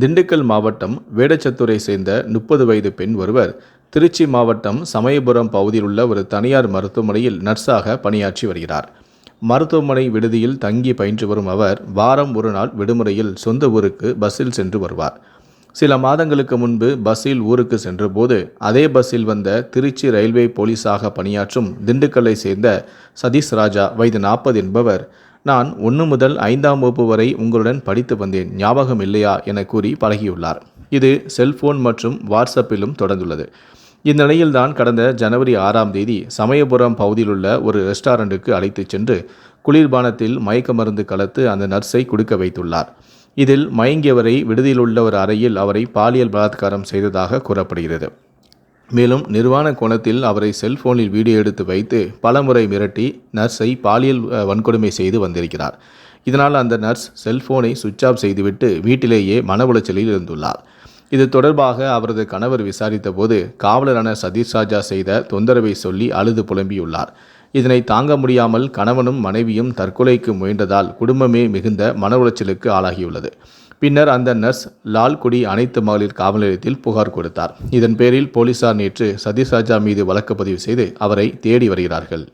திண்டுக்கல் மாவட்டம் வேடச்சத்தூரை சேர்ந்த முப்பது வயது பெண் ஒருவர் திருச்சி மாவட்டம் சமயபுரம் பகுதியில் உள்ள ஒரு தனியார் மருத்துவமனையில் நர்ஸாக பணியாற்றி வருகிறார். மருத்துவமனை விடுதியில் தங்கி பயின்று வரும் அவர் வாரம் ஒரு நாள் விடுமுறையில் சொந்த ஊருக்கு பஸ்ஸில் சென்று வருவார். சில மாதங்களுக்கு முன்பு பஸ்ஸில் ஊருக்கு சென்றபோது அதே பஸ்ஸில் வந்த திருச்சி ரயில்வே போலீஸாக பணியாற்றும் திண்டுக்கல்லை சேர்ந்த சதீஷ் ராஜா வயது நாற்பது என்பவர் நான் ஒன்று முதல் ஐந்தாம் வகுப்பு வரை உங்களுடன் படித்து வந்தேன். ஞாபகம் இல்லையா? என கூறி பழகியுள்ளார். இது செல்போன் மற்றும் வாட்ஸ்அப்பிலும் தொடர்ந்துள்ளது. இந்நிலையில்தான் கடந்த ஜனவரி ஆறாம் தேதி சமயபுரம் பகுதியிலுள்ள ஒரு ரெஸ்டாரண்ட்டுக்கு அழைத்துச் சென்று குளிர்பானத்தில் மயக்க மருந்து கலத்து அந்த நர்ஸை குடிக்க வைத்துள்ளார். இதில் மயங்கியவரை விடுதியில் உள்ள ஒரு அறையில் அவரை பாலியல் பலாத்காரம் செய்ததாக கூறப்படுகிறது. மேலும் நிர்வாண கோணத்தில் அவரை செல்போனில் வீடியோ எடுத்து வைத்து பலமுறை மிரட்டி நர்ஸை பாலியல் வன்கொடுமை செய்து வந்திருக்கிறார். இதனால் அந்த நர்ஸ் செல்போனை சுவிட்ச் ஆஃப் செய்துவிட்டு வீட்டிலேயே மன உளைச்சலில் இருந்துள்ளார். இது தொடர்பாக அவரது கணவர் விசாரித்தபோது காவலரான சதீஷ் ராஜா செய்த தொந்தரவை சொல்லி அழுது புலம்பியுள்ளார். இதனை தாங்க முடியாமல் கணவனும் மனைவியும் தற்கொலைக்கு முயன்றதால் குடும்பமே மிகுந்த மன உளைச்சலுக்கு ஆளாகியுள்ளது. பின்னர் அந்த நர்ஸ் லால்குடி அனைத்து மகளிர் காவல் நிலையத்தில் புகார் கொடுத்தார். இதன் பேரில் போலீசார் நேற்று சதீஷ் ராஜா மீது வழக்கு பதிவு செய்து அவரை தேடி வருகிறார்கள்.